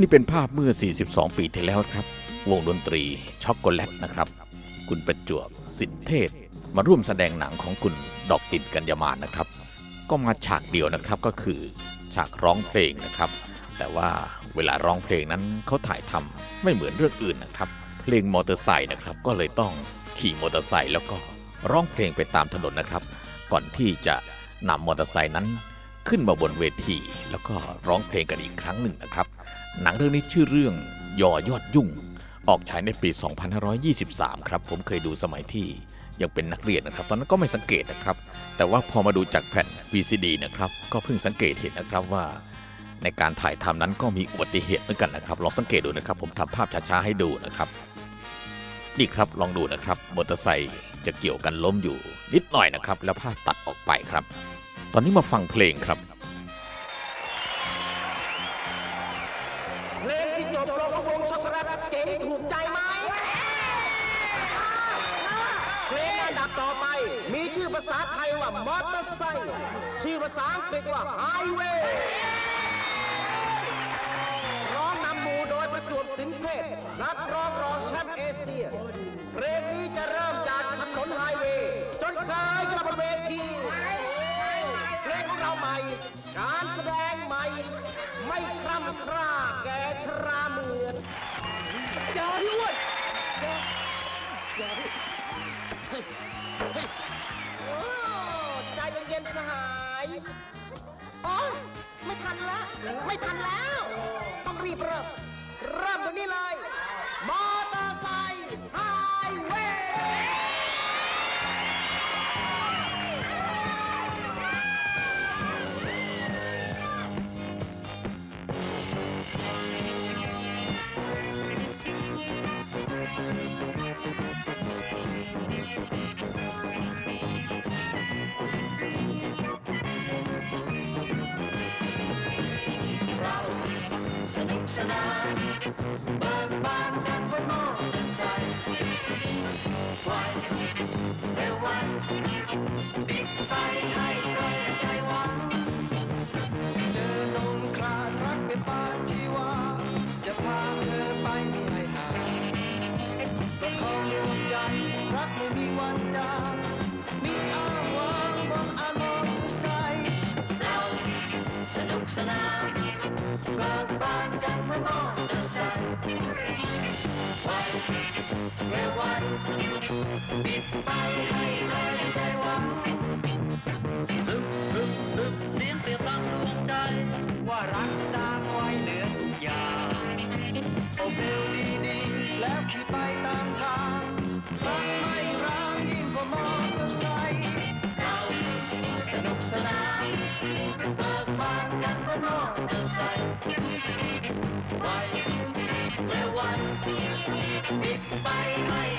นี่เป็นภาพเมื่อ 42 ปีที่แล้วครับ วงดนตรีช็อกโกแลตนะครับ คุณประจวบสินเทศ มาร่วมแสดงหนังของคุณดอกดินกัญญามานนะครับ ก็มาฉากเดียวนะครับก็คือฉากร้องเพลงนะครับ แต่ว่าเวลาร้องเพลงนั้นเขาถ่ายทำไม่เหมือนเรื่องอื่นนะครับ เพลงมอเตอร์ไซค์นะครับ ก็เลยต้องขี่มอเตอร์ไซค์แล้วก็ร้องเพลงไปตามถนนนะครับ ก่อนที่จะนำมอเตอร์ไซค์นั้น ขึ้นมาบนเวที แล้วก็ร้องเพลงกันอีกครั้งหนึ่งนะครับ หนังเรื่องนี้ชื่อเรื่องยอยอดยุ่ง ออกฉายในปี 2523 ครับ ผมเคยดูสมัยที่ยังเป็นนักเรียนนะครับ ตอนนั้นก็ไม่สังเกตนะครับ แต่ว่าพอมาดูจากแผ่น VCD นะครับ ก็เพิ่งสังเกตเห็นนะครับว่า ในการถ่ายทำนั้นก็มีอุบัติเหตุเหมือนกันนะครับ ลองสังเกตดูนะครับ ผมทำภาพช้าๆให้ดูนะครับนี่ครับลองดูนะครับมอเตอร์ไซค์จะเกี่ยวกันล้มอยู่นิดหน่อยนะครับ แล้วภาพตัดออกไปครับ ตอนนี้มาฟังเพลงครับเพลงที่จบลงของวงช็อกโกแลตเจ๋งถูกใจไหมเพลงอันดับต่อไป มีชื่อภาษาไทยว่ามอเตอร์ไซค์ชื่อภาษาอังกฤษว่าไฮเวย์ร้องนำหมู่โดยประจวบสินเทพนักร้องรองแชมป์เอเชียเพลงนี้จะเริ่มจากถนนไฮเวย์จนเคยกับบนเวทีเพล งของเราใหม่ การแสดงใหม่ ไม่คร่ำคร่าแก่ชราเหมือนอย่าพี่อ้วนอย่าอย่าพี่เฮ้ยเฮ้ยโอ้ใจเย็นๆสหายอ้ยไม่ทันละไม่ทันแล้ว ต้องรีบเริ่มเริ่มตรงนี้เลย มอเตอร์ไซค์ไฮเวย์ สนานเบิกบานกังวันมอใจวันเร็วันบิ๊กไซให้ใครใจหวังเจอนมคลานรักเป็นปาชีวา จะพาเธอไปไม่ให้ห่างประคองดวงใจรักไม่มีวันจางมีอาวางบนอารมณ์ใจเราสนุกสนานเบิกบานกัน เบิด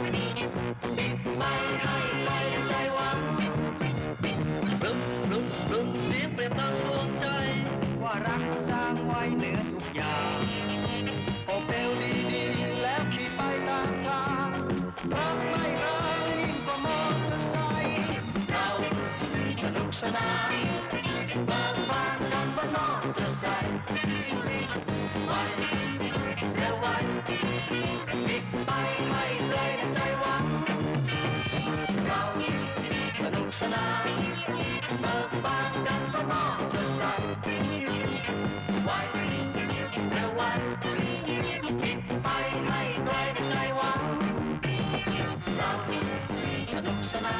ไวบิดไปให้ไกลใจหวังปลุกปลุกปลุกเสียงเปรียบดังดวงใจ ว่ารักสร้างไว้เหนือทุกอย่างโอเปลดีดีๆ แล้วขี่ไปตามทางรักไม่ร้างยิ่งกว่ามอเตอร์ไซค์เราสนุกสนานเบิกบานกันบนมอเตอร์ไซค์ไวเร็วไวบิดไปใจเราสนุกสนานบางบานกันเตอร์ไซค์ไวเร็ว สนุกสนาน